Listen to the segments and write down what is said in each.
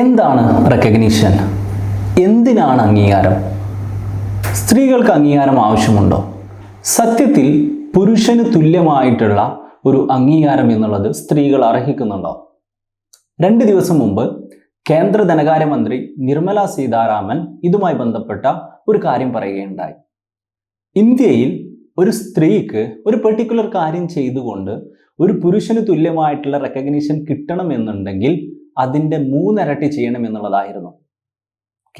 എന്താണ് റെക്കഗ്നീഷൻ എന്തിനാണ് അംഗീകാരം? സ്ത്രീകൾക്ക് അംഗീകാരം ആവശ്യമുണ്ടോ? സത്യത്തിൽ പുരുഷന് തുല്യമായിട്ടുള്ള ഒരു അംഗീകാരം എന്നുള്ളത് സ്ത്രീകൾ അർഹിക്കുന്നുണ്ടോ? രണ്ട് ദിവസം മുമ്പ് കേന്ദ്ര ധനകാര്യമന്ത്രി നിർമ്മല സീതാരാമൻ ഇതുമായി ബന്ധപ്പെട്ട ഒരു കാര്യം പറയുകയുണ്ടായി. ഇന്ത്യയിൽ ഒരു സ്ത്രീക്ക് ഒരു പെർട്ടിക്കുലർ കാര്യം ചെയ്തുകൊണ്ട് ഒരു പുരുഷന് തുല്യമായിട്ടുള്ള റെക്കഗ്നീഷൻ കിട്ടണമെന്നുണ്ടെങ്കിൽ അതിന്റെ മൂന്നിരട്ടി ചെയ്യണമെന്നുള്ളതായിരുന്നു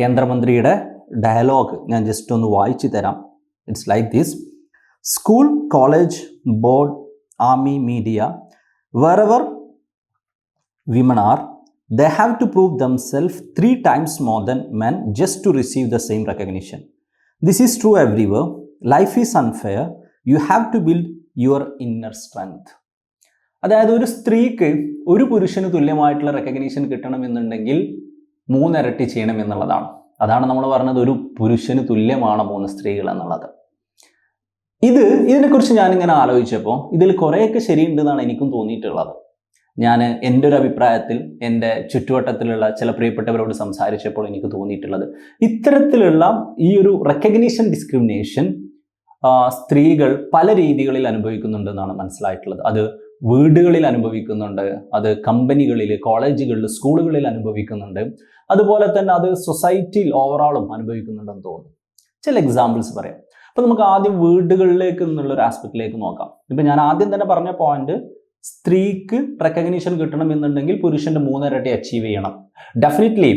കേന്ദ്രമന്ത്രിയുടെ ഡയലോഗ് ഞാൻ ജസ്റ്റ് ഒന്ന് വായിച്ചു തരാം. It's like this school college board army media whatever women are the have to prove them self three times more than men just to receive the same recognition this is true everywhere life is unfair you have to build your inner strength അതായത് ഒരു സ്ത്രീക്ക് ഒരു പുരുഷന് തുല്യമായിട്ടുള്ള recognition കിട്ടണമെന്നുണ്ടെങ്കിൽ മൂന്നിരട്ടി ചെയ്യണം എന്നുള്ളതാണ്. അതാണ് നമ്മൾ പറഞ്ഞത് ഒരു പുരുഷന് തുല്യമാണ് മൂന്ന് സ്ത്രീകൾ എന്നുള്ളത്. ഇത് ഇതിനെക്കുറിച്ച് ഞാനിങ്ങനെ ആലോചിച്ചപ്പോൾ ഇതിൽ കുറേയൊക്കെ ശരിയുണ്ടെന്നാണ് എനിക്കും തോന്നിയിട്ടുള്ളത്. ഞാൻ എന്റെ ഒരു അഭിപ്രായത്തിൽ എന്റെ ചുറ്റുവട്ടത്തിലുള്ള ചില പ്രിയപ്പെട്ടവരോട് സംസാരിച്ചപ്പോൾ എനിക്ക് തോന്നിയിട്ടുള്ളത് ഇത്തരത്തിലുള്ള ഈ ഒരു റെക്കഗ്നീഷൻ ഡിസ്ക്രിമിനേഷൻ സ്ത്രീകൾ പല രീതികളിൽ അനുഭവിക്കുന്നുണ്ടെന്നാണ് മനസ്സിലായിട്ടുള്ളത്. അത് വീടുകളിൽ അനുഭവിക്കുന്നുണ്ട് അത് കമ്പനികളിൽ കോളേജുകളിൽ സ്കൂളുകളിൽ അനുഭവിക്കുന്നുണ്ട്. അതുപോലെ തന്നെ അത് സൊസൈറ്റിയിൽ ഓവറോളും അനുഭവിക്കുന്നുണ്ടെന്ന് തോന്നുന്നു. ചില എക്സാമ്പിൾസ് പറയാം. അപ്പോൾ നമുക്ക് ആദ്യം വീടുകളിലേക്ക് എന്നുള്ള ഒരു ആസ്പെക്റ്റിലേക്ക് നോക്കാം. ഇപ്പം ഞാൻ ആദ്യം തന്നെ പറഞ്ഞ പോയിന്റ് സ്ത്രീക്ക് റെക്കഗ്നീഷൻ കിട്ടണമെന്നുണ്ടെങ്കിൽ പുരുഷന്റെ മൂന്നിരട്ടി അച്ചീവ് ചെയ്യണം. ഡെഫിനറ്റ്ലി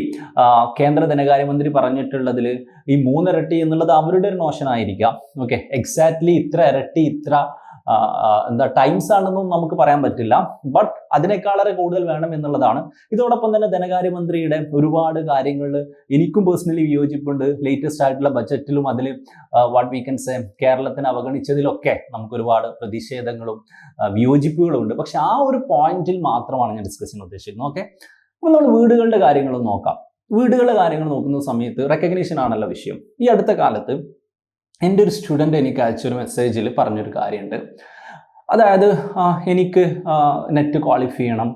കേന്ദ്ര ധനകാര്യമന്ത്രി പറഞ്ഞിട്ടുള്ളതിൽ ഈ മൂന്നിരട്ടി എന്നുള്ളത് അവരുടെ ഒരു നോഷൻ ആയിരിക്കാം. ഓക്കെ എക്സാക്ട്ലി ഇത്ര ഇരട്ടി ഇത്ര എന്താ ടൈംസ് ആണെന്നും നമുക്ക് പറയാൻ പറ്റില്ല. ബട്ട് അതിനേക്കാളേറെ കൂടുതൽ വേണം എന്നുള്ളതാണ്. ഇതോടൊപ്പം തന്നെ ധനകാര്യമന്ത്രിയുടെ ഒരുപാട് കാര്യങ്ങൾ എനിക്കും പേഴ്സണലി വിയോജിപ്പുണ്ട്. ലേറ്റസ്റ്റ് ആയിട്ടുള്ള ബജറ്റിലും അതിൽ വാട്ട് വീക്കൻസ് കേരളത്തിന് അവഗണിച്ചതിലൊക്കെ നമുക്ക് ഒരുപാട് പ്രതിഷേധങ്ങളും വിയോജിപ്പുകളും ഉണ്ട് പക്ഷെ ആ ഒരു പോയിന്റിൽ മാത്രമാണ് ഞാൻ ഡിസ്കസ് ചെയ്യാൻ ഉദ്ദേശിക്കുന്നത്. ഓക്കെ അപ്പോൾ നമ്മൾ വീടുകളുടെ കാര്യങ്ങളും നോക്കാം. വീടുകളുടെ കാര്യങ്ങൾ നോക്കുന്ന സമയത്ത് റെക്കഗ്നീഷൻ ആണല്ലോ വിഷയം. ഈ അടുത്ത കാലത്ത് എന്റെ ഒരു സ്റ്റുഡന്റ് എനിക്ക് അയച്ചൊരു മെസ്സേജിൽ പറഞ്ഞൊരു കാര്യമുണ്ട് അതായത് എനിക്ക് നെറ്റ് ക്വാളിഫൈ ചെയ്യണം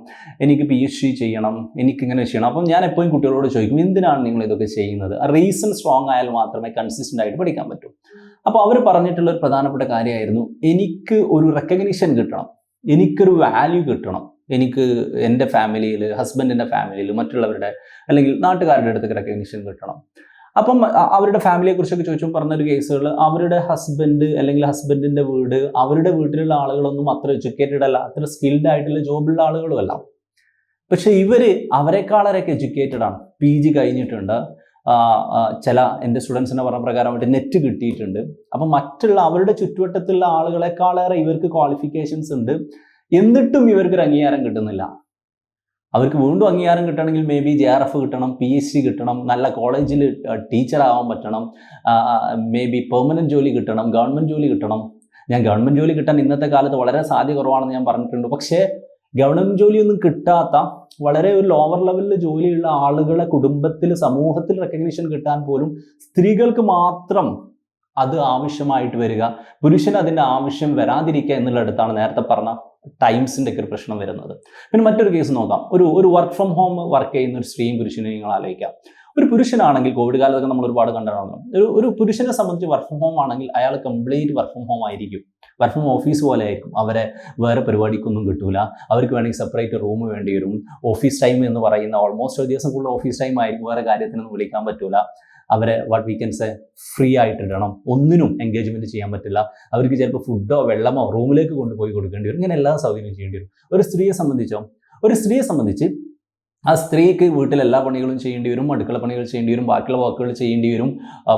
എനിക്ക് പി എച്ച് ഡി ചെയ്യണം എനിക്കിങ്ങനെ ചെയ്യണം. അപ്പം ഞാൻ എപ്പോഴും കുട്ടികളോട് ചോദിക്കും എന്തിനാണ് നിങ്ങൾ ഇതൊക്കെ ചെയ്യുന്നത്? റീസൺ സ്ട്രോങ് ആയാൽ മാത്രമേ കൺസിസ്റ്റന്റ് ആയിട്ട് പഠിക്കാൻ പറ്റൂ. അപ്പോൾ അവർ പറഞ്ഞിട്ടുള്ള ഒരു പ്രധാനപ്പെട്ട കാര്യമായിരുന്നു എനിക്ക് ഒരു റെക്കഗ്നീഷൻ കിട്ടണം എനിക്കൊരു വാല്യൂ കിട്ടണം. എനിക്ക് എന്റെ ഫാമിലിയിൽ ഹസ്ബൻഡിന്റെ ഫാമിലിയിൽ മറ്റുള്ളവരുടെ അല്ലെങ്കിൽ നാട്ടുകാരുടെ അടുത്ത് റെക്കഗ്നീഷൻ കിട്ടണം. അപ്പം അവരുടെ ഫാമിലിയെ കുറിച്ചൊക്കെ ചോദിച്ചും പറഞ്ഞൊരു കേസുകൾ അവരുടെ ഹസ്ബൻഡ് അല്ലെങ്കിൽ ഹസ്ബൻഡിന്റെ വീട് അവരുടെ വീട്ടിലുള്ള ആളുകളൊന്നും അത്ര എഡ്യൂക്കേറ്റഡ് അല്ല അത്ര സ്കിൽഡ് ആയിട്ടുള്ള ജോബുള്ള ആളുകളുമല്ല. പക്ഷെ ഇവർ അവരെക്കാളൊക്കെ എഡ്യൂക്കേറ്റഡ് ആണ്. പി ജി കഴിഞ്ഞിട്ടുണ്ട്. ചില എന്റെ സ്റ്റുഡൻസിനെ പറഞ്ഞ പ്രകാരമായിട്ട് നെറ്റ് കിട്ടിയിട്ടുണ്ട്. അപ്പം മറ്റുള്ള അവരുടെ ചുറ്റുവട്ടത്തുള്ള ആളുകളെക്കാളേറെ ഇവർക്ക് ക്വാളിഫിക്കേഷൻസ് ഉണ്ട്. എന്നിട്ടും ഇവർക്ക് ഒരു അംഗീകാരം കിട്ടുന്നില്ല. അവർക്ക് വീണ്ടും അംഗീകാരം കിട്ടണമെങ്കിൽ maybe J R F കിട്ടണം പി എച്ച് ഡി കിട്ടണം നല്ല കോളേജിൽ ടീച്ചർ ആവാൻ പറ്റണം മേ ബി പെർമനന്റ് ജോലി കിട്ടണം ഗവൺമെന്റ് ജോലി കിട്ടണം. ഞാൻ ഗവൺമെന്റ് ജോലി കിട്ടാൻ ഇന്നത്തെ കാലത്ത് വളരെ സാധ്യത കുറവാണെന്ന് ഞാൻ പറഞ്ഞിട്ടുണ്ട്. പക്ഷേ ഗവൺമെന്റ് ജോലിയൊന്നും കിട്ടാത്ത വളരെ ഒരു ലോവർ ലെവലിൽ ജോലിയുള്ള ആളുകളെ കുടുംബത്തിൽ സമൂഹത്തിൽ റെക്കഗ്നീഷൻ കിട്ടാൻ പോലും സ്ത്രീകൾക്ക് മാത്രം അത് ആവശ്യമായിട്ട് വരിക. പുരുഷന് അതിന്റെ ആവശ്യം വരാതിരിക്കുക എന്നുള്ളിടത്താണ് നേരത്തെ പറഞ്ഞ ടൈംസിന്റെ ഒക്കെ ഒരു പ്രശ്നം വരുന്നത്. പിന്നെ മറ്റൊരു കേസ് നോക്കാം. ഒരു ഒരു വർക്ക് ഫ്രം ഹോം വർക്ക് ചെയ്യുന്ന ഒരു സ്ത്രീയും പുരുഷനെയും നിങ്ങൾ ആലോചിക്കാം. ഒരു പുരുഷനാണെങ്കിൽ കോവിഡ് കാലത്തൊക്കെ നമ്മൾ ഒരുപാട് കണ്ടതാണ് ഒരു ഒരു പുരുഷനെ സംബന്ധിച്ച് വർക്ക് ഫ്രം ഹോം ആണെങ്കിൽ അയാൾ കംപ്ലീറ്റ് വർക്ക് ഫ്രം ഹോം ആയിരിക്കും. വർക്ക് ഫ്രം ഓഫീസ് പോലെ ആയിരിക്കും. അവരെ വേറെ പരിപാടിക്കൊന്നും കിട്ടൂല. അവർക്ക് വേണമെങ്കിൽ സെപ്പറേറ്റ് റൂം വേണ്ടി വരും. ഓഫീസ് ടൈം എന്ന് പറയുന്ന ഓൾമോസ്റ്റ് ഒരു ദിവസം കൂടുതൽ ഓഫീസ് ടൈം ആയിരിക്കും. വേറെ കാര്യത്തിനൊന്നും വിളിക്കാൻ പറ്റൂല. അവരെ വാട്ട് വി കൻസ് ഫ്രീ ആയിട്ട് ഇടണം ഒന്നിനും എൻഗേജ്മെന്റ് ചെയ്യാൻ പറ്റില്ല. അവർക്ക് ചിലപ്പോൾ ഫുഡോ വെള്ളമോ റൂമിലേക്ക് കൊണ്ടുപോയി കൊടുക്കേണ്ടി വരും. ഇങ്ങനെ എല്ലാ സൗകര്യവും ചെയ്യേണ്ടി വരും. ഒരു സ്ത്രീയെ സംബന്ധിച്ചോ ഒരു സ്ത്രീയെ സംബന്ധിച്ച് ആ സ്ത്രീക്ക് വീട്ടിൽ എല്ലാ പണികളും ചെയ്യേണ്ടി വരും അടുക്കള പണികൾ ചെയ്യേണ്ടി വരും ബാക്കിയുള്ള വാക്കുകൾ ചെയ്യേണ്ടി വരും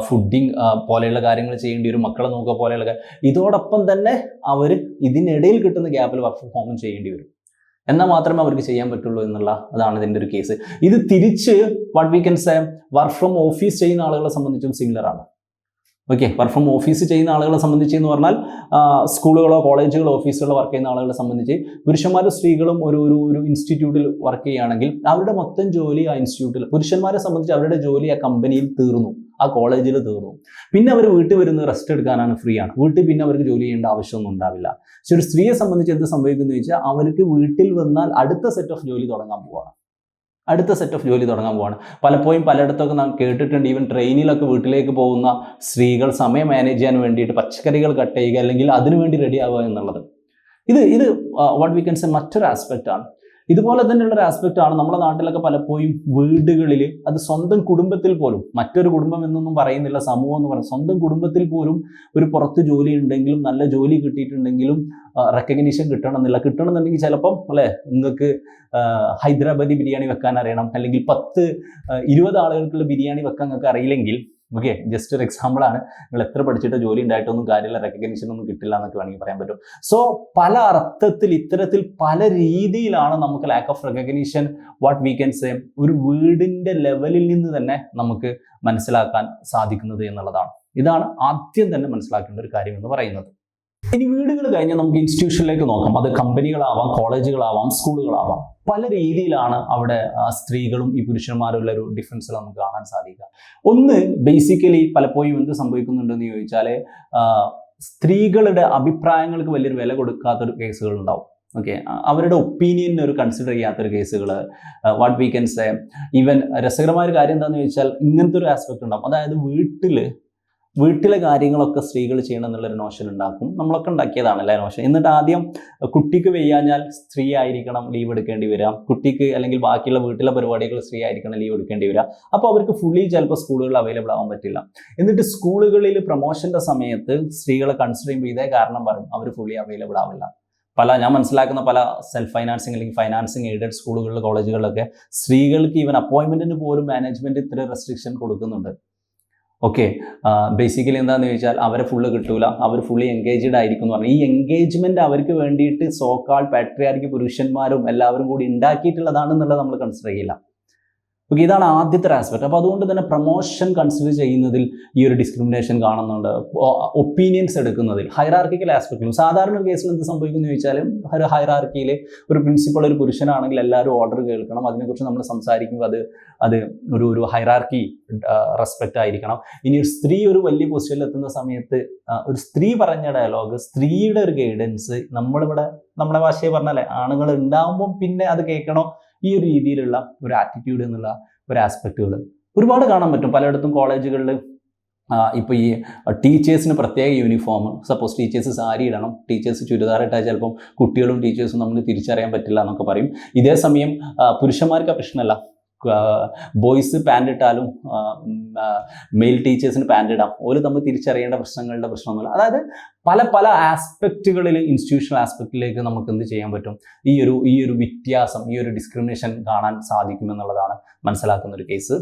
ഫുഡിങ് പോലെയുള്ള കാര്യങ്ങൾ ചെയ്യേണ്ടി വരും മക്കളെ നോക്കുക പോലെയുള്ള ഇതോടൊപ്പം തന്നെ അവർ ഇതിനിടയിൽ കിട്ടുന്ന ഗ്യാപ്പിൽ വർക്ക് ഫ്രം ഹോമും ചെയ്യേണ്ടി വരും. എന്നാൽ മാത്രമേ അവർക്ക് ചെയ്യാൻ പറ്റുള്ളൂ എന്നുള്ള അതാണ് ഇതിന്റെ ഒരു കേസ് ഇത് തിരിച്ച് what we can say work from office ചെയ്യുന്ന ആളുകളെ സംബന്ധിച്ചും സിമിലർ ആണ്. ഓക്കെ വർക്ക് ഫ്രം ഓഫീസ് ചെയ്യുന്ന ആളുകളെ സംബന്ധിച്ച് എന്ന് പറഞ്ഞാൽ സ്കൂളുകളോ കോളേജുകളോ ഓഫീസുകളോ വർക്ക് ചെയ്യുന്ന ആളുകളെ സംബന്ധിച്ച് പുരുഷന്മാരും സ്ത്രീകളും ഒരു ഒരു ഒരു ഇൻസ്റ്റിറ്റ്യൂട്ടിൽ വർക്ക് ചെയ്യുകയാണെങ്കിൽ അവരുടെ മൊത്തം ജോലി ആ ഇൻസ്റ്റിറ്റ്യൂട്ടിൽ പുരുഷന്മാരെ സംബന്ധിച്ച് അവരുടെ ജോലി ആ കമ്പനിയിൽ തീർന്നു. ആ കോളേജിൽ തീർന്നു. പിന്നെ അവർ വീട്ടിൽ വരുന്ന റെസ്റ്റ് എടുക്കാനാണ് ഫ്രീ ആണ്. വീട്ടിൽ പിന്നെ അവർക്ക് ജോലി ചെയ്യേണ്ട ആവശ്യമൊന്നും ഉണ്ടാവില്ല. പക്ഷെ ഒരു സ്ത്രീയെ സംബന്ധിച്ച് എന്ത് സംഭവിക്കുന്നു ചോദിച്ചാൽ അവർക്ക് വീട്ടിൽ വന്നാൽ അടുത്ത സെറ്റ് ഓഫ് ജോലി തുടങ്ങാൻ പോവാണ്. അടുത്ത സെറ്റ് ഓഫ് ജോലി തുടങ്ങാൻ പോവാണ്. പലപ്പോഴും പലയിടത്തൊക്കെ നാം കേട്ടിട്ടുണ്ട് ഈവൻ ട്രെയിനിലൊക്കെ വീട്ടിലേക്ക് പോകുന്ന സ്ത്രീകൾ സമയം മാനേജ് ചെയ്യാൻ വേണ്ടിയിട്ട് പച്ചക്കറികൾ കട്ട് ചെയ്യുക അല്ലെങ്കിൽ അതിനുവേണ്ടി റെഡി ആവുക എന്നുള്ളത്. ഇത് ഇത് വാട്ട് വി കൻ സെ മറ്റൊരു ആസ്പെക്റ്റ് ആണ്. ഇതുപോലെ തന്നെയുള്ള ഒരു ആസ്പെക്റ്റ് ആണ് നമ്മുടെ നാട്ടിലൊക്കെ പലപ്പോഴും വീടുകളിൽ അത് സ്വന്തം കുടുംബത്തിൽ പോലും മറ്റൊരു കുടുംബം എന്നൊന്നും പറയുന്നില്ല സമൂഹം എന്ന് പറയുന്നത് സ്വന്തം കുടുംബത്തിൽ പോലും ഒരു പുറത്ത് ജോലി ഉണ്ടെങ്കിലും നല്ല ജോലി കിട്ടിയിട്ടുണ്ടെങ്കിലും റെക്കഗ്നീഷൻ കിട്ടണമെന്നില്ല കിട്ടണമെന്നുണ്ടെങ്കിൽ ചിലപ്പം അല്ലേ നിങ്ങൾക്ക് ഹൈദരാബാദി ബിരിയാണി വെക്കാൻ അറിയണം. അല്ലെങ്കിൽ പത്ത് ഇരുപത് ആളുകൾക്കുള്ള ബിരിയാണി വെക്കാൻ നിങ്ങൾക്ക് അറിയില്ലെങ്കിൽ ഓക്കെ ജസ്റ്റ് ഒരു എക്സാമ്പിൾ ആണ്. നിങ്ങൾ എത്ര പഠിച്ചിട്ട് ജോലി ഉണ്ടായിട്ടൊന്നും കാര്യമില്ല റെക്കഗ്നീഷൻ ഒന്നും കിട്ടില്ല എന്നൊക്കെ വേണമെങ്കിൽ പറയാൻ പറ്റും. സോ പല അർത്ഥത്തിൽ ഇത്തരത്തിൽ പല രീതിയിലാണ് നമുക്ക് lack of recognition what we can say ഒരു വീടിന്റെ ലെവലിൽ നിന്ന് തന്നെ നമുക്ക് മനസ്സിലാക്കാൻ സാധിക്കുന്നത് എന്നുള്ളതാണ്. ഇതാണ് ആദ്യം തന്നെ മനസ്സിലാക്കേണ്ട ഒരു കാര്യം എന്ന് പറയുന്നത്. ഇനി വീടുകൾ കഴിഞ്ഞ് നമുക്ക് ഇൻസ്റ്റിറ്റ്യൂഷനിലേക്ക് നോക്കാം. അത് കമ്പനികളാവാം കോളേജുകളാവാം സ്കൂളുകളാവാം. പല രീതിയിലാണ് അവിടെ സ്ത്രീകളും ഈ പുരുഷന്മാരുള്ള ഒരു ഡിഫറൻസ് നമുക്ക് കാണാൻ സാധിക്കുക. ഒന്ന് ബേസിക്കലി പലപ്പോഴും എന്ത് സംഭവിക്കുന്നുണ്ടെന്ന് ചോദിച്ചാൽ സ്ത്രീകളുടെ അഭിപ്രായങ്ങൾക്ക് വലിയൊരു വില കൊടുക്കാത്തൊരു കേസുകൾ ഉണ്ടാവും. ഓക്കെ അവരുടെ ഒപ്പീനിയനെ ഒരു കൺസിഡർ ചെയ്യാത്തൊരു കേസുകൾ what we can say even രസകരമായ ഒരു കാര്യം എന്താണെന്ന് ചോദിച്ചാൽ ഇങ്ങനത്തെ ഒരു ആസ്പെക്ട് ഉണ്ടാവും. അതായത് വീട്ടിൽ വീട്ടിലെ കാര്യങ്ങളൊക്കെ സ്ത്രീകൾ ചെയ്യണം എന്നുള്ളൊരു നോഷൻ ഉണ്ടാക്കും. നമ്മളൊക്കെ ഉണ്ടാക്കിയതാണല്ലേ നോഷൻ എന്നിട്ട് ആദ്യം കുട്ടിക്ക് വെയ്യാഞ്ഞാൽ സ്ത്രീ ആയിരിക്കണം ലീവ് എടുക്കേണ്ടി വരാം കുട്ടിക്ക് അല്ലെങ്കിൽ ബാക്കിയുള്ള വീട്ടിലെ പരിപാടികൾ സ്ത്രീ ആയിരിക്കണം ലീവ് എടുക്കേണ്ടി വരാം അപ്പോൾ അവർക്ക് ഫുള്ളി ചിലപ്പോൾ സ്കൂളുകളിൽ അവൈലബിൾ ആവാൻ പറ്റില്ല. എന്നിട്ട് സ്കൂളുകളിൽ പ്രൊമോഷന്റെ സമയത്ത് സ്ത്രീകളെ കൺസിഡർ ചെയ്യുമ്പോൾ ഇതേ കാരണം പറയും അവർ ഫുള്ളി അവൈലബിൾ ആവില്ല. പല ഞാൻ മനസ്സിലാക്കുന്ന പല സെൽഫ് ഫൈനാൻസിങ് അല്ലെങ്കിൽ ഫൈനാൻസിങ് എയ്ഡഡ് സ്കൂളുകളിൽ കോളേജുകളിലൊക്കെ സ്ത്രീകൾക്ക് ഈവൻ അപ്പോയിൻമെന്റിന് പോലും മാനേജ്മെന്റ് ഇത്ര റെസ്ട്രിക്ഷൻ കൊടുക്കുന്നുണ്ട്. ഓക്കെ ബേസിക്കലി എന്താണെന്ന് ചോദിച്ചാൽ അവരെ ഫുള്ള് കിട്ടൂല. അവർ ഫുള്ളി എൻഗേജ്ഡ് ആയിരിക്കും എന്ന് പറഞ്ഞാൽ ഈ എൻഗേജ്മെന്റ് അവർക്ക് വേണ്ടിയിട്ട് സോക്കാൾ പാട്രിയാർക്ക് പുരുഷന്മാരും എല്ലാവരും കൂടി ഉണ്ടാക്കിയിട്ടുള്ളതാണെന്നുള്ളത് നമ്മൾ കൺസിഡർ ചെയ്യില്ല. ഓക്കെ ഇതാണ് ആദ്യത്തെ ആസ്പെക്ട് അപ്പോൾ അതുകൊണ്ട് തന്നെ പ്രൊമോഷൻ കൺസിഡർ ചെയ്യുന്നതിൽ ഈ ഒരു ഡിസ്ക്രിമിനേഷൻ കാണുന്നുണ്ട്. ഒപ്പീനിയൻസ് എടുക്കുന്നതിൽ ഹൈറാർക്കിക്കൽ ആസ്പെക്റ്റിലും സാധാരണ ഒരു കേസിൽ എന്ത് സംഭവിക്കുന്നു ചോദിച്ചാൽ ഒരു ഹൈറാർക്കിയിൽ ഒരു പ്രിൻസിപ്പൾ ഒരു പുരുഷനാണെങ്കിൽ എല്ലാവരും ഓർഡർ കേൾക്കണം. അതിനെക്കുറിച്ച് നമ്മൾ സംസാരിക്കുമ്പോൾ അത് അത് ഒരു ഒരു ഹൈറാർക്കി റെസ്പെക്റ്റ് ആയിരിക്കണം. ഇനി ഒരു സ്ത്രീ ഒരു വലിയ പൊസിഷനിൽ എത്തുന്ന സമയത്ത് ഒരു സ്ത്രീ പറഞ്ഞ ഡയലോഗ് സ്ത്രീയുടെ ഒരു ഗൈഡൻസ് നമ്മളിവിടെ നമ്മുടെ ഭാഷയെ പറഞ്ഞാലേ ആണുങ്ങൾ ഉണ്ടാവുമ്പോൾ പിന്നെ അത് കേൾക്കണോ? ഈ ഒരു രീതിയിലുള്ള ഒരു ആറ്റിറ്റ്യൂഡ് എന്നുള്ള ഒരു ആസ്പെക്റ്റുകൾ ഒരുപാട് കാണാൻ പറ്റും. പലയിടത്തും കോളേജുകളിൽ ഇപ്പോൾ ഈ ടീച്ചേഴ്സിന് പ്രത്യേക യൂണിഫോം സപ്പോസ് ടീച്ചേഴ്സ് സാരി ഇടണം. ടീച്ചേഴ്സ് ചുരിദാറിട്ടാൽ ചിലപ്പം കുട്ടികളും ടീച്ചേഴ്സും നമുക്ക് തിരിച്ചറിയാൻ പറ്റില്ല എന്നൊക്കെ പറയും. ഇതേ സമയം പുരുഷന്മാർക്ക് പ്രശ്നമല്ല. ബോയ്സ് പാന്റ് ഇട്ടാലും മെയിൽ ടീച്ചേഴ്സിന് പാന്റ് ഇടാം. ഓര് തമ്മിൽ തിരിച്ചറിയേണ്ട പ്രശ്നങ്ങളുടെ പ്രശ്നമൊന്നുമില്ല. അതായത് പല പല ആസ്പെക്റ്റുകളിൽ ഇൻസ്റ്റിറ്റ്യൂഷണൽ ആസ്പെക്റ്റിലേക്ക് നമുക്ക് എന്ത് ചെയ്യാൻ പറ്റും? ഈ ഒരു ഈ ഒരു വ്യത്യാസം ഈ ഒരു ഡിസ്ക്രിമിനേഷൻ കാണാൻ സാധിക്കുമെന്നുള്ളതാണ് മനസ്സിലാക്കുന്ന ഒരു കേസ്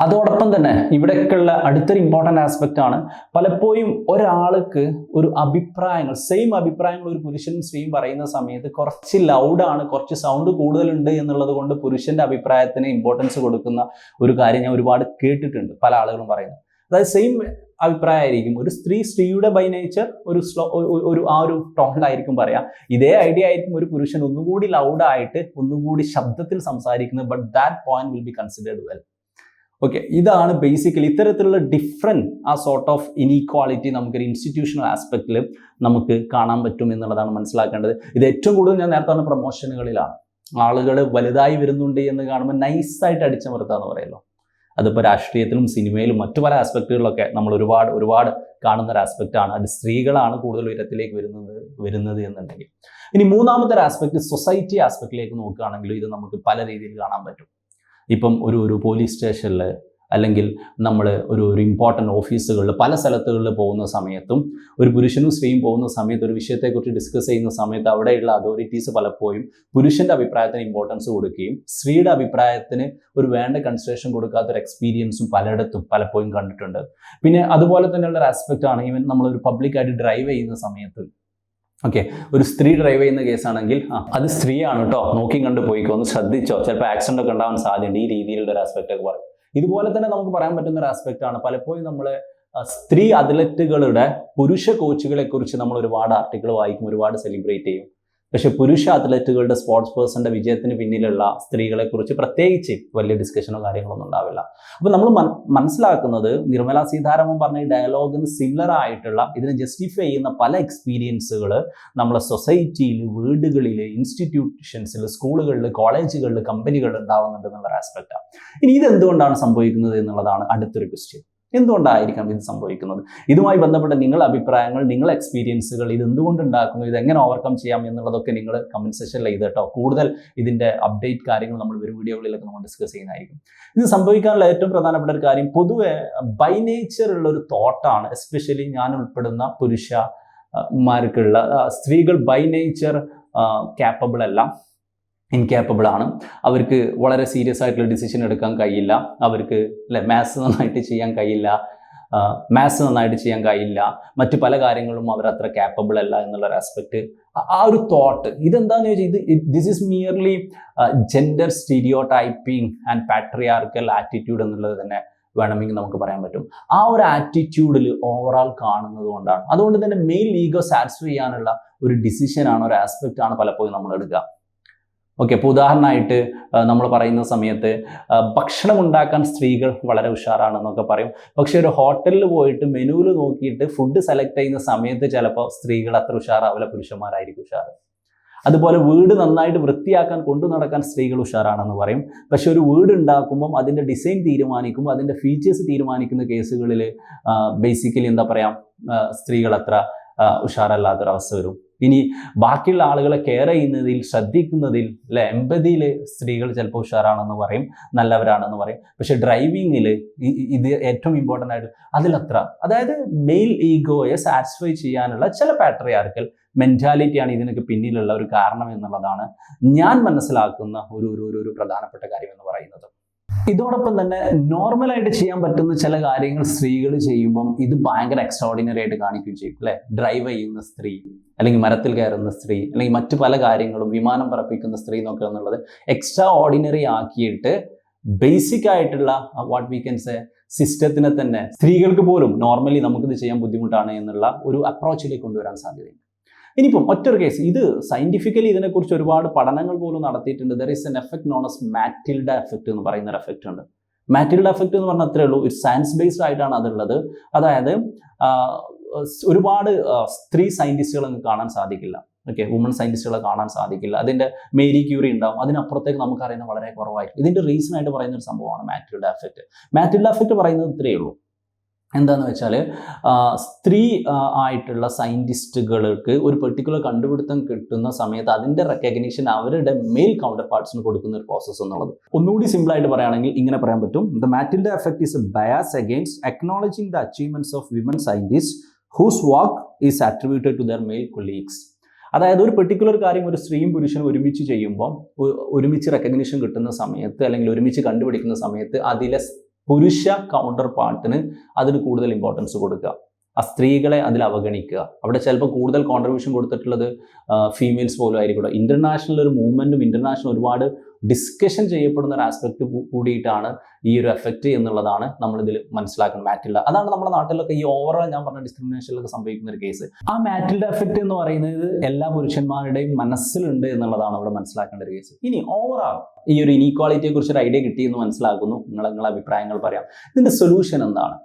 അതോടൊപ്പം തന്നെ ഇവിടെയൊക്കെയുള്ള അടുത്തൊരു ഇമ്പോർട്ടന്റ് ആസ്പെക്റ്റ് ആണ്. പലപ്പോഴും ഒരാൾക്ക് ഒരു അഭിപ്രായങ്ങൾ സെയിം അഭിപ്രായങ്ങൾ ഒരു പുരുഷനും സ്ത്രീയും പറയുന്ന സമയത്ത് കുറച്ച് ലൗഡാണ് കുറച്ച് സൗണ്ട് കൂടുതലുണ്ട് എന്നുള്ളത് കൊണ്ട് പുരുഷന്റെ അഭിപ്രായത്തിന് ഇമ്പോർട്ടൻസ് കൊടുക്കുന്ന ഒരു കാര്യം ഞാൻ ഒരുപാട് കേട്ടിട്ടുണ്ട് പല ആളുകളും പറയുന്നത്. അതായത് സെയിം അഭിപ്രായമായിരിക്കും. ഒരു സ്ത്രീ സ്ത്രീയുടെ ബൈ നേച്ചർ ഒരു സ്ലോ ഒരു ആ ഒരു ടോണിലായിരിക്കും പറയാം. ഇതേ ഐഡിയ ആയിരിക്കും ഒരു പുരുഷൻ ഒന്നുകൂടി ലൗഡായിട്ട് ഒന്നുകൂടി ശബ്ദത്തിൽ സംസാരിക്കുന്നത് but that point will be considered well okay ഇതാണ് ബേസിക്കലി ഇത്തരത്തിലുള്ള ഡിഫറെന്റ് ആ സോർട്ട് ഓഫ് ഇനീക്വാളിറ്റി നമുക്കൊരു ഇൻസ്റ്റിറ്റ്യൂഷണൽ ആസ്പെക്റ്റിൽ നമുക്ക് കാണാൻ പറ്റും എന്നുള്ളതാണ് മനസ്സിലാക്കേണ്ടത്. ഇത് ഏറ്റവും കൂടുതൽ ഞാൻ നേരത്തെ പറഞ്ഞ പ്രൊമോഷനുകളിലാണ് ആളുകൾ വലുതായി വരുന്നുണ്ട് എന്ന് കാണുമ്പോൾ നൈസായിട്ട് അടിച്ചമർത്താന്ന് പറയുമല്ലോ അതിപ്പോൾ രാഷ്ട്രീയത്തിലും സിനിമയിലും മറ്റു പല ആസ്പെക്റ്റുകളിലൊക്കെ നമ്മൾ ഒരുപാട് ഒരുപാട് കാണുന്ന ഒരു ആസ്പെക്റ്റ് ആണ്. അത് സ്ത്രീകളാണ് കൂടുതൽ ഉയരത്തിലേക്ക് വരുന്നത് വരുന്നത് എന്നുണ്ടെങ്കിൽ. ഇനി മൂന്നാമത്തെ ഒരു ആസ്പെക്ട് സൊസൈറ്റി ആസ്പെക്റ്റിലേക്ക് നോക്കുകയാണെങ്കിൽ ഇത് നമുക്ക് പല രീതിയിൽ കാണാൻ പറ്റും. ഇപ്പം ഒരു ഒരു പോലീസ് സ്റ്റേഷനിൽ അല്ലെങ്കിൽ നമ്മൾ ഒരു ഒരു ഇമ്പോർട്ടന്റ് ഓഫീസുകളിൽ പല സ്ഥലത്തുകളിൽ പോകുന്ന സമയത്തും ഒരു പുരുഷനും സ്ത്രീയും പോകുന്ന സമയത്ത് ഒരു വിഷയത്തെക്കുറിച്ച് ഡിസ്കസ് ചെയ്യുന്ന സമയത്ത് അവിടെയുള്ള അതോറിറ്റീസ് പലപ്പോഴും പുരുഷന്റെ അഭിപ്രായത്തിന് ഇമ്പോർട്ടൻസ് കൊടുക്കുകയും സ്ത്രീയുടെ അഭിപ്രായത്തിന് ഒരു വേണ്ട കൺസിഡറേഷൻ കൊടുക്കാത്തൊരു എക്സ്പീരിയൻസും പലയിടത്തും പലപ്പോഴും കണ്ടിട്ടുണ്ട്. പിന്നെ അതുപോലെ തന്നെയുള്ള ഒരു ആസ്പെക്റ്റ് ആണ് ഈവൻ നമ്മളൊരു പബ്ലിക്കായിട്ട് ഡ്രൈവ് ചെയ്യുന്ന സമയത്ത് ഓക്കെ ഒരു സ്ത്രീ ഡ്രൈവ് ചെയ്യുന്ന കേസാണെങ്കിൽ അത് സ്ത്രീയാണ് കേട്ടോ നോക്കി കണ്ട് പോയിക്കോ ഒന്ന് ശ്രദ്ധിച്ചോ. ചിലപ്പോൾ ആക്സിഡന്റ് ഒക്കെ ഉണ്ടാവാൻ സാധ്യതയുണ്ട്. ഈ രീതിയിലുള്ള ഒരു ആസ്പെക്ട് ഒക്കെ പറയും. ഇതുപോലെ തന്നെ നമുക്ക് പറയാൻ പറ്റുന്ന ഒരു ആസ്പെക്ട് ആണ് പലപ്പോഴും നമ്മൾ സ്ത്രീ അത്ലറ്റുകളുടെ പുരുഷ കോച്ചുകളെ കുറിച്ച് നമ്മൾ ഒരുപാട് ആർട്ടിക്കിൾ വായിക്കും ഒരുപാട് സെലിബ്രേറ്റ് ചെയ്യും. പക്ഷെ പുരുഷ അത്ലറ്റുകളുടെ സ്പോർട്സ് പേഴ്സന്റെ വിജയത്തിന് പിന്നിലുള്ള സ്ത്രീകളെ കുറിച്ച് പ്രത്യേകിച്ച് വലിയ ഡിസ്കഷനോ കാര്യങ്ങളൊന്നും ഉണ്ടാവില്ല. അപ്പോൾ നമ്മൾ മനസ്സിലാക്കുന്നത് നിർമ്മല സീതാരാമൻ പറഞ്ഞ ഈ ഡയലോഗിന് സിമിലർ ആയിട്ടുള്ള ഇതിനെ ജസ്റ്റിഫൈ ചെയ്യുന്ന പല എക്സ്പീരിയൻസുകൾ നമ്മളെ സൊസൈറ്റിയിൽ വീടുകളിൽ ഇൻസ്റ്റിറ്റ്യൂഷൻസിൽ സ്കൂളുകളിൽ കോളേജുകളിൽ കമ്പനികളിൽ ഉണ്ടാവുന്നുണ്ട് എന്നുള്ള ആസ്പെക്റ്റാണ് ഇനി ഇതെന്തുകൊണ്ടാണ് സംഭവിക്കുന്നത് എന്നുള്ളതാണ് അടുത്തൊരു ക്വസ്റ്റ്യൻ എന്തുകൊണ്ടായിരിക്കാം ഇത് സംഭവിക്കുന്നത്? ഇതുമായി ബന്ധപ്പെട്ട നിങ്ങളുടെ അഭിപ്രായങ്ങൾ നിങ്ങളുടെ എക്സ്പീരിയൻസുകൾ ഇത് എന്തുകൊണ്ട് ഉണ്ടാക്കുന്നു ഇത് എങ്ങനെ ഓവർകം ചെയ്യാം എന്നുള്ളതൊക്കെ നിങ്ങൾ കമന്റ് സെഷനിൽ ചെയ്ത് കേട്ടോ കൂടുതൽ ഇതിന്റെ അപ്ഡേറ്റ് കാര്യങ്ങൾ നമ്മൾ വരും വീഡിയോകളിലൊക്കെ നമ്മൾ ഡിസ്കസ് ചെയ്യുന്നതായിരിക്കും. ഇത് സംഭവിക്കാനുള്ള ഏറ്റവും പ്രധാനപ്പെട്ട ഒരു കാര്യം പൊതുവെ ബൈ നേച്ചർ ഉള്ള ഒരു തോട്ടാണ് എസ്പെഷ്യലി ഞാൻ ഉൾപ്പെടുന്ന പുരുഷ മാർക്കുള്ള സ്ത്രീകൾ ബൈ നേച്ചർ ക്യാപ്പബിൾ അല്ല. ഇൻകാപ്പബിൾ ആണ്. അവർക്ക് വളരെ സീരിയസ് ആയിട്ടുള്ള ഡിസിഷൻ എടുക്കാൻ കഴിയില്ല. അവർക്ക് അല്ലെ മാത്സ് നന്നായിട്ട് ചെയ്യാൻ കഴിയില്ല. മാത്സ് നന്നായിട്ട് ചെയ്യാൻ കഴിയില്ല. മറ്റു പല കാര്യങ്ങളും അവർ അത്ര ക്യാപ്പബിൾ അല്ല എന്നുള്ള ഒരു ആസ്പെക്ട് ആ ഒരു തോട്ട് ഇതെന്താന്ന് ചോദിച്ചാൽ ഇത് this is merely gender stereotyping and patriarchal attitude എന്നുള്ളത് തന്നെ വേണമെങ്കിൽ നമുക്ക് പറയാൻ പറ്റും. ആ ഒരു ആറ്റിറ്റ്യൂഡിൽ ഓവറാൾ കാണുന്നത് കൊണ്ടാണ്. അതുകൊണ്ട് തന്നെ മെയിൽ ലീഗോ സാറ്റിസ്ഫൈ ചെയ്യാനുള്ള ഒരു ഡിസിഷനാണ് ഒരു ആസ്പെക്റ്റ് ആണ് പലപ്പോഴും നമ്മൾ എടുക്കുക. ഓക്കെ അപ്പോൾ ഉദാഹരണമായിട്ട് നമ്മൾ പറയുന്ന സമയത്ത് ഭക്ഷണം ഉണ്ടാക്കാൻ സ്ത്രീകൾ വളരെ ഉഷാറാണെന്നൊക്കെ പറയും. പക്ഷേ ഒരു ഹോട്ടലിൽ പോയിട്ട് മെനുവിൽ നോക്കിയിട്ട് ഫുഡ് സെലക്ട് ചെയ്യുന്ന സമയത്ത് ചിലപ്പോൾ സ്ത്രീകൾ അത്ര ഉഷാറാവില്ല പുരുഷന്മാരായിരിക്കും ഉഷാറ്. അതുപോലെ വീട് നന്നായിട്ട് വൃത്തിയാക്കാൻ കൊണ്ടു നടക്കാൻ സ്ത്രീകൾ ഉഷാറാണെന്ന് പറയും. പക്ഷെ ഒരു വീട് ഉണ്ടാക്കുമ്പം അതിന്റെ ഡിസൈൻ തീരുമാനിക്കുമ്പോൾ അതിന്റെ ഫീച്ചേഴ്സ് തീരുമാനിക്കുന്ന കേസുകളിൽ ബേസിക്കലി എന്താ പറയുക സ്ത്രീകൾ അത്ര ഉഷാറല്ലാത്തൊരവസ്ഥ വരും. ഇനി ബാക്കിയുള്ള ആളുകളെ കെയർ ചെയ്യുന്നതിൽ ശ്രദ്ധിക്കുന്നതിൽ അല്ലെ എമ്പതിയിൽ സ്ത്രീകൾ ചിലപ്പോൾ ഉഷാറാണെന്ന് പറയും നല്ലവരാണെന്ന് പറയും. പക്ഷെ ഡ്രൈവിങ്ങിൽ ഇത് ഏറ്റവും ഇമ്പോർട്ടന്റ് ആയിട്ട് അതിലത്ര അതായത് മെയിൽ ഈഗോയെ സാറ്റിസ്ഫൈ ചെയ്യാനുള്ള ചില പാട്രിയാർക്കൽ മെന്റാലിറ്റിയാണ് ഇതിനൊക്കെ പിന്നിലുള്ള ഒരു കാരണം എന്നുള്ളതാണ് ഞാൻ മനസ്സിലാക്കുന്ന ഒരു ഒരു ഒരു പ്രധാനപ്പെട്ട കാര്യം എന്ന് പറയുന്നത്. ഇതോടൊപ്പം തന്നെ നോർമലായിട്ട് ചെയ്യാൻ പറ്റുന്ന ചില കാര്യങ്ങൾ സ്ത്രീകൾ ചെയ്യുമ്പം ഇത് ഭയങ്കര എക്സ്ട്രോർഡിനറി ആയിട്ട് കാണിക്കുകയും ചെയ്യും അല്ലെ? ഡ്രൈവ് ചെയ്യുന്ന സ്ത്രീ അല്ലെങ്കിൽ മരത്തിൽ കയറുന്ന സ്ത്രീ അല്ലെങ്കിൽ മറ്റു പല കാര്യങ്ങളും വിമാനം പറപ്പിക്കുന്ന സ്ത്രീ എന്നൊക്കെ എന്നുള്ളത് എക്സ്ട്രാ ഓർഡിനറി ആക്കിയിട്ട് ബേസിക് ആയിട്ടുള്ള വാട്ട് വി കൻ സേ സിസ്റ്റത്തിനെ തന്നെ സ്ത്രീകൾക്ക് പോലും നോർമലി നമുക്കിത് ചെയ്യാൻ ബുദ്ധിമുട്ടാണ് എന്നുള്ള ഒരു അപ്രോച്ചിലേക്ക് കൊണ്ടുവരാൻ സാധ്യതയുണ്ട്. ഇനിയിപ്പം ഒറ്റൊരു കേസ് ഇത് സയന്റിഫിക്കലി ഇതിനെക്കുറിച്ച് ഒരുപാട് പഠനങ്ങൾ പോലും നടത്തിയിട്ടുണ്ട്. There is an effect known as Matilda effect എന്ന് പറയുന്ന ഒരു എഫക്റ്റ് ഉണ്ട്. മാറ്റിൽഡ എഫക്റ്റ് എന്ന് പറഞ്ഞാൽ അത്രേ ഉള്ളൂ ഒരു സയൻസ് ബേസ്ഡ് ആയിട്ടാണ് അതുള്ളത്. അതായത് ഒരുപാട് സ്ത്രീ സയന്റിസ്റ്റുകൾ കാണാൻ സാധിക്കില്ല. ഓക്കെ വുമൺ സയന്റിസ്റ്റുകളെ കാണാൻ സാധിക്കില്ല. അതിന്റെ മേരി ക്യൂറി ഉണ്ടാവും. അതിനപ്പുറത്തേക്ക് നമുക്കറിയുന്ന വളരെ കുറവായിരിക്കും. ഇതിന്റെ റീസൺ ആയിട്ട് പറയുന്ന ഒരു സംഭവമാണ് മാറ്റിൽഡ എഫക്റ്റ് മാറ്റിൽഡ എഫക്റ്റ് പറയുന്നത് ഇത്രയേ ഉള്ളൂ. എന്താണെന്ന് വെച്ചാൽ സ്ത്രീ ആയിട്ടുള്ള സയന്റിസ്റ്റുകൾക്ക് ഒരു പെർട്ടിക്കുലർ കണ്ടുപിടുത്തം കിട്ടുന്ന സമയത്ത് അതിന്റെ റെക്കഗ്നീഷൻ അവരുടെ മെയിൽ കൗണ്ടർ പാർട്സിന് കൊടുക്കുന്ന ഒരു പ്രോസസ്സ് എന്നുള്ളത്. ഒന്നുകൂടി സിമ്പിളായിട്ട് പറയുകയാണെങ്കിൽ ഇങ്ങനെ പറയാൻ പറ്റും. The Matilda effect is a bias against acknowledging the achievements of women scientist whose work is attributed to their male colleagues അതായത് ഒരു പെർട്ടിക്കുലർ കാര്യം ഒരു സ്ത്രീയും പുരുഷനും ഒരുമിച്ച് ചെയ്യുമ്പോൾ ഒരുമിച്ച് റെക്കഗ്നീഷൻ കിട്ടുന്ന സമയത്ത് അല്ലെങ്കിൽ ഒരുമിച്ച് കണ്ടുപിടിക്കുന്ന സമയത്ത് അതിലെ പുരുഷ കൗണ്ടർ പാർട്ടിന് അതിന് കൂടുതൽ ഇമ്പോർട്ടൻസ് കൊടുക്കുക. ആ സ്ത്രീകളെ അതിൽ അവഗണിക്കുക. അവിടെ ചിലപ്പോൾ കൂടുതൽ കോൺട്രിബ്യൂഷൻ കൊടുത്തിട്ടുള്ളത് ഫീമെയിൽസ് പോലും ആയിരിക്കും ഇന്റർനാഷണൽ ഒരു മൂവ്മെന്റും ഇന്റർനാഷണൽ ഒരുപാട് ഡിസ്കഷൻ ചെയ്യപ്പെടുന്ന ഒരു ആസ്പെക്ട് കൂടിയിട്ടാണ് ഈ ഒരു എഫക്റ്റ് എന്നുള്ളതാണ് നമ്മൾ ഇതിൽ മനസ്സിലാക്കുന്നത്. മാറ്റിൽഡ അതാണ് നമ്മുടെ നാട്ടിലൊക്കെ ഈ ഓവറോൾ ഞാൻ പറഞ്ഞ ഡിസ്ക്രിമിനേഷനിലൊക്കെ സംഭവിക്കുന്ന ഒരു കേസ് ആ മാറ്റിൽഡ എഫക്റ്റ് എന്ന് പറയുന്നത് എല്ലാ പുരുഷന്മാരുടെയും മനസ്സിലുണ്ട് എന്നുള്ളതാണ് അവിടെ മനസ്സിലാക്കേണ്ട ഒരു കേസ് ഇനി ഓവറോൾ ഈ ഒരു ഇനീക്വാളിറ്റിയെ കുറിച്ച് ഒരു ഐഡിയ കിട്ടിയെന്ന് മനസ്സിലാക്കുന്നു. നിങ്ങൾ നിങ്ങളുടെ അഭിപ്രായങ്ങൾ പറയാം. ഇതിന്റെ സൊല്യൂഷൻ എന്താണ്?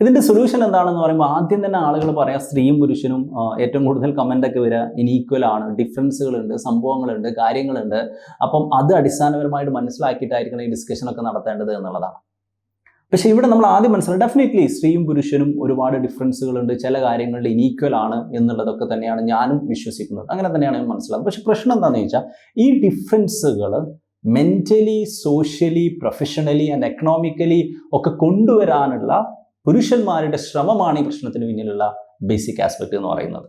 ഇതിന്റെ സൊല്യൂഷൻ എന്താണെന്ന് പറയുമ്പോൾ ആദ്യം തന്നെ ആളുകൾ പറയാം സ്ത്രീയും പുരുഷനും ഏറ്റവും കൂടുതൽ കമന്റ് ഒക്കെ വരിക ഇനീക്വൽ ആണ് ഡിഫറൻസുകളുണ്ട് സംഭവങ്ങളുണ്ട് കാര്യങ്ങളുണ്ട്. അപ്പം അത് അടിസ്ഥാനപരമായിട്ട് മനസ്സിലാക്കിയിട്ടായിരിക്കണം ഈ ഡിസ്കഷൻ ഒക്കെ നടത്തേണ്ടത് എന്നുള്ളതാണ്. പക്ഷേ ഇവിടെ നമ്മൾ ആദ്യം മനസ്സിലാക്കും ഡെഫിനറ്റ്ലി സ്ത്രീയും പുരുഷനും ഒരുപാട് ഡിഫറൻസുകളുണ്ട് ചില കാര്യങ്ങളിൽ ഇനീക്വൽ ആണ് എന്നുള്ളതൊക്കെ തന്നെയാണ് ഞാനും വിശ്വസിക്കുന്നത്. അങ്ങനെ തന്നെയാണ് ഞാൻ മനസ്സിലാക്കുന്നത്. പക്ഷെ പ്രശ്നം എന്താണെന്ന് ചോദിച്ചാൽ ഈ ഡിഫറൻസുകൾ mentally socially professionally and economically ഒക്കെ കൊണ്ടുവരാനുള്ള പുരുഷന്മാരുടെ ശ്രമമാണ് ഈ പ്രശ്നത്തിന് പിന്നിലുള്ള ബേസിക് ആസ്പെക്ട് എന്ന് പറയുന്നത്.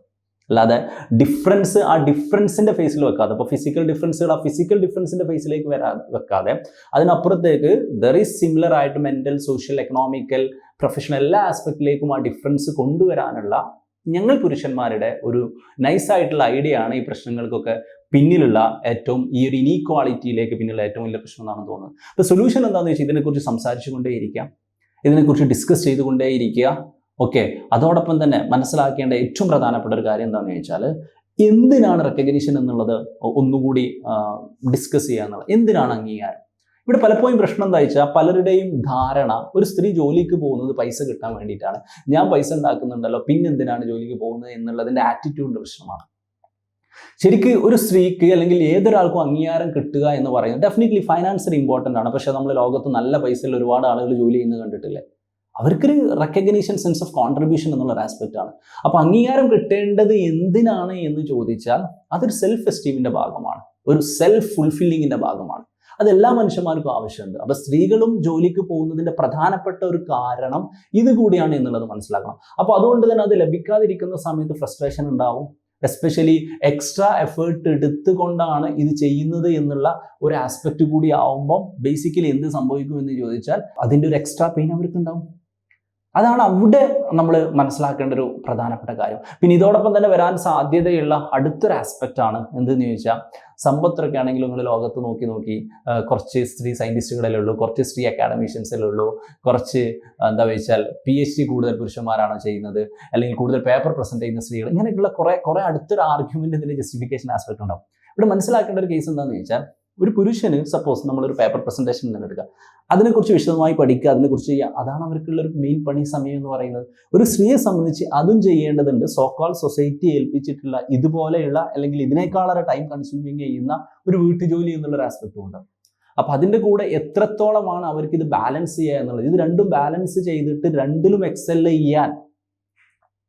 അല്ലാതെ ഡിഫറൻസ് ആ ഡിഫറൻസിന്റെ ഫേസിൽ വെക്കാതെ അപ്പോൾ ഫിസിക്കൽ ഡിഫറൻസുകൾ ആ ഫിസിക്കൽ ഡിഫറൻസിന്റെ ഫേസിലേക്ക് വരാ വെക്കാതെ അതിനപ്പുറത്തേക്ക് ദർ ഈസ് സിമിലർ ആയിട്ട് മെന്റൽ സോഷ്യൽ എക്കണോമിക്കൽ പ്രൊഫഷണൽ എല്ലാ ആസ്പെക്റ്റിലേക്കും ആ ഡിഫറൻസ് കൊണ്ടുവരാനുള്ള ഞങ്ങൾ പുരുഷന്മാരുടെ ഒരു നൈസായിട്ടുള്ള ഐഡിയ ആണ് ഈ പ്രശ്നങ്ങൾക്കൊക്കെ പിന്നിലുള്ള ഏറ്റവും ഈ ഒരു ഇനീക്വാളിറ്റിയിലേക്ക് പിന്നിലുള്ള ഏറ്റവും വലിയ പ്രശ്നം എന്നാണ് തോന്നുന്നത്. അപ്പോൾ സൊല്യൂഷൻ എന്താണെന്ന് വെച്ചാൽ ഇതിനെക്കുറിച്ച് സംസാരിച്ചുകൊണ്ടേയിരിക്കാം ഇതിനെക്കുറിച്ച് ഡിസ്കസ് ചെയ്തുകൊണ്ടേയിരിക്കുക. ഓക്കെ അതോടൊപ്പം തന്നെ മനസ്സിലാക്കേണ്ട ഏറ്റവും പ്രധാനപ്പെട്ട ഒരു കാര്യം എന്താണെന്ന് ചോദിച്ചാൽ എന്തിനാണ് റെക്കഗ്നീഷൻ എന്നുള്ളത് ഒന്നുകൂടി ഡിസ്കസ് ചെയ്യുക എന്നുള്ളത്. എന്തിനാണ് അംഗീകാരം? ഇവിടെ പലപ്പോഴും പ്രശ്നം എന്താ വെച്ചാൽ പലരുടെയും ധാരണ ഒരു സ്ത്രീ ജോലിക്ക് പോകുന്നത് പൈസ കിട്ടാൻ വേണ്ടിയിട്ടാണ്. ഞാൻ പൈസ ഉണ്ടാക്കുന്നുണ്ടല്ലോ പിന്നെന്തിനാണ് ജോലിക്ക് പോകുന്നത് എന്നുള്ളതിന്റെ ആറ്റിറ്റ്യൂഡിന്റെ പ്രശ്നമാണ്. ശരിക്ക് ഒരു സ്ത്രീക്ക് അല്ലെങ്കിൽ ഏതൊരാൾക്കും അംഗീകാരം കിട്ടുക എന്ന് പറയുന്നത് ഡെഫിനറ്റ്ലി ഫൈനാൻഷ്യലി ഇമ്പോർട്ടന്റ് ആണ്. പക്ഷേ നമ്മൾ ലോകത്ത് നല്ല പൈസയിൽ ഒരുപാട് ആളുകൾ ജോലി ചെയ്യുന്നത് കണ്ടിട്ടില്ലേ? അവർക്കൊരു റെക്കഗ്നീഷൻ സെൻസ് ഓഫ് കോൺട്രിബ്യൂഷൻ എന്നുള്ള ഒരു ആസ്പെക്റ്റ് ആണ്. അപ്പോൾ അംഗീകാരം കിട്ടേണ്ടത് എന്തിനാണ് എന്ന് ചോദിച്ചാൽ അതൊരു സെൽഫ് എസ്റ്റീമിന്റെ ഭാഗമാണ്. ഒരു സെൽഫ് ഫുൾഫില്ലിങ്ങിന്റെ ഭാഗമാണ്. അത് എല്ലാ മനുഷ്യന്മാർക്കും ആവശ്യമുണ്ട്. അപ്പോൾ സ്ത്രീകളും ജോലിക്ക് പോകുന്നതിന്റെ പ്രധാനപ്പെട്ട ഒരു കാരണം ഇത് കൂടിയാണ് എന്നുള്ളത് മനസ്സിലാക്കണം. അപ്പോൾ അതുകൊണ്ട് തന്നെ അത് ലഭിക്കാതിരിക്കുന്ന സമയത്ത് ഫ്രസ്ട്രേഷൻ ഉണ്ടാവും. എസ്പെഷ്യലി എക്സ്ട്രാ എഫേർട്ട് എടുത്തുകൊണ്ടാണ് ഇത് ചെയ്യുന്നത് എന്നുള്ള ഒരു ആസ്പെക്ട് കൂടി ആവുമ്പം ബേസിക്കലി എന്ത് സംഭവിക്കും എന്ന് ചോദിച്ചാൽ അതിന്റെ ഒരു എക്സ്ട്രാ പെയിൻ അവർക്ക് ഉണ്ടാവും അതാണ് അവിടെ നമ്മൾ മനസ്സിലാക്കേണ്ട ഒരു പ്രധാനപ്പെട്ട കാര്യം. പിന്നെ ഇതോടൊപ്പം തന്നെ വരാൻ സാധ്യതയുള്ള അടുത്തൊരു ആസ്പെക്റ്റ് ആണ് എന്തെന്ന് ചോദിച്ചാൽ സമ്പത്തൊക്കെ ആണെങ്കിലും നിങ്ങൾ ലോകത്ത് നോക്കി നോക്കി കുറച്ച് സ്ത്രീ സയന്റിസ്റ്റുകളല്ലേ ഉള്ളൂ കുറച്ച് സ്ത്രീ അക്കാഡമീഷ്യൻസല്ലേ ഉള്ളൂ കുറച്ച് എന്താ വെച്ചാൽ പി എച്ച് ഡി കൂടുതൽ പുരുഷന്മാരാണ് ചെയ്യുന്നത് അല്ലെങ്കിൽ കൂടുതൽ പേപ്പർ പ്രസന്റ് ചെയ്യുന്ന സ്ത്രീകൾ ഇങ്ങനെയൊക്കെയുള്ള കുറേ കുറേ അടുത്തൊരു ആർഗ്യുമെന്റ് ഇതിന്റെ ജസ്റ്റിഫിക്കേഷൻ ആസ്പെക്ട് ഉണ്ടാവും. ഇവിടെ മനസ്സിലാക്കേണ്ട ഒരു കേസ് എന്താണെന്ന് ചോദിച്ചാൽ ഒരു പുരുഷന് സപ്പോസ് നമ്മളൊരു പേപ്പർ പ്രസന്റേഷൻ തന്നെ എടുക്കുക. അതിനെക്കുറിച്ച് വിശദമായി പഠിക്കുക അതിനെക്കുറിച്ച് ചെയ്യുക അതാണ് അവർക്കുള്ള ഒരു മെയിൻ പണി സമയം എന്ന് പറയുന്നത്. ഒരു സ്ത്രീയെ സംബന്ധിച്ച് അതും ചെയ്യേണ്ടതുണ്ട്. സോക്കാൾ സൊസൈറ്റി ഏൽപ്പിച്ചിട്ടുള്ള ഇതുപോലെയുള്ള അല്ലെങ്കിൽ ഇതിനേക്കാളേറെ ടൈം കൺസ്യൂമിങ് ചെയ്യുന്ന ഒരു വീട്ടുജോലി എന്നുള്ളൊരു ആസ്പെക്റ്റും ഉണ്ട്. അപ്പം അതിന്റെ കൂടെ എത്രത്തോളമാണ് അവർക്ക് ഇത് ബാലൻസ് ചെയ്യുക എന്നുള്ളത്? ഇത് രണ്ടും ബാലൻസ് ചെയ്തിട്ട് രണ്ടിലും എക്സൽ ചെയ്യാൻ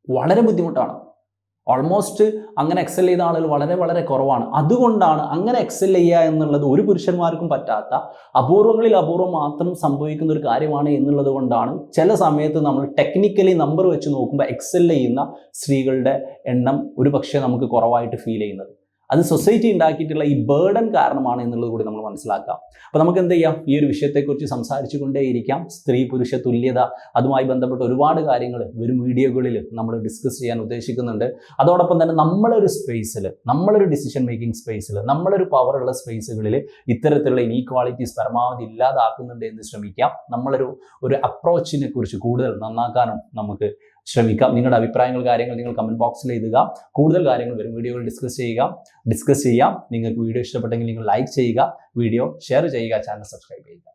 വളരെ ബുദ്ധിമുട്ടാണ്. ഓൾമോസ്റ്റ് അങ്ങനെ എക്സൽ ചെയ്ത ആളുകൾ വളരെ വളരെ കുറവാണ്. അതുകൊണ്ടാണ് അങ്ങനെ എക്സൽ ചെയ്യുക എന്നുള്ളത് ഒരു പുരുഷന്മാർക്കും പറ്റാത്ത അപൂർവങ്ങളിൽ അപൂർവം മാത്രം സംഭവിക്കുന്ന ഒരു കാര്യമാണ് എന്നുള്ളത് കൊണ്ടാണ് ചില സമയത്ത് നമ്മൾ ടെക്നിക്കലി നമ്പർ വെച്ച് നോക്കുമ്പോൾ എക്സൽ ചെയ്യുന്ന സ്ത്രീകളുടെ എണ്ണം ഒരു നമുക്ക് കുറവായിട്ട് ഫീൽ ചെയ്യുന്നത്. അത് സൊസൈറ്റി ഉണ്ടാക്കിയിട്ടുള്ള ഈ ബേർഡൻ കാരണമാണ് എന്നുള്ളത് കൂടി നമ്മൾ മനസ്സിലാക്കാം. അപ്പോൾ നമുക്ക് എന്ത് ചെയ്യാം? ഈ ഒരു വിഷയത്തെക്കുറിച്ച് സംസാരിച്ചു കൊണ്ടേയിരിക്കാം സ്ത്രീ പുരുഷ തുല്യത അതുമായി ബന്ധപ്പെട്ട ഒരുപാട് കാര്യങ്ങൾ വരും വീഡിയോകളിൽ നമ്മൾ ഡിസ്കസ് ചെയ്യാൻ ഉദ്ദേശിക്കുന്നുണ്ട്. അതോടൊപ്പം തന്നെ നമ്മളൊരു സ്പേസിൽ നമ്മളൊരു ഡിസിഷൻ മേക്കിംഗ് സ്പേസിൽ നമ്മളൊരു പവറുള്ള സ്പേസുകളിൽ ഇത്തരത്തിലുള്ള ഇനീക്വാളിറ്റീസ് പരമാവധി ഇല്ലാതാക്കുന്നുണ്ട് എന്ന് ശ്രമിക്കാം. നമ്മളൊരു ഒരു അപ്രോച്ചിനെ കുറിച്ച് കൂടുതൽ നന്നാക്കാനും നമുക്ക് ശ്രമിക്കാം നിങ്ങളുടെ അഭിപ്രായങ്ങൾ കാര്യങ്ങൾ നിങ്ങൾ കമന്റ് ബോക്സിൽ എഴുതുക. കൂടുതൽ കാര്യങ്ങൾ വരും. വീഡിയോകൾ ഡിസ്കസ് ചെയ്യുക. ഡിസ്കസ് ചെയ്യാം. നിങ്ങൾക്ക് വീഡിയോ ഇഷ്ടപ്പെട്ടെങ്കിൽ നിങ്ങൾ ലൈക്ക് ചെയ്യുക. വീഡിയോ ഷെയർ ചെയ്യുക. ചാനൽ സബ്സ്ക്രൈബ് ചെയ്യുക.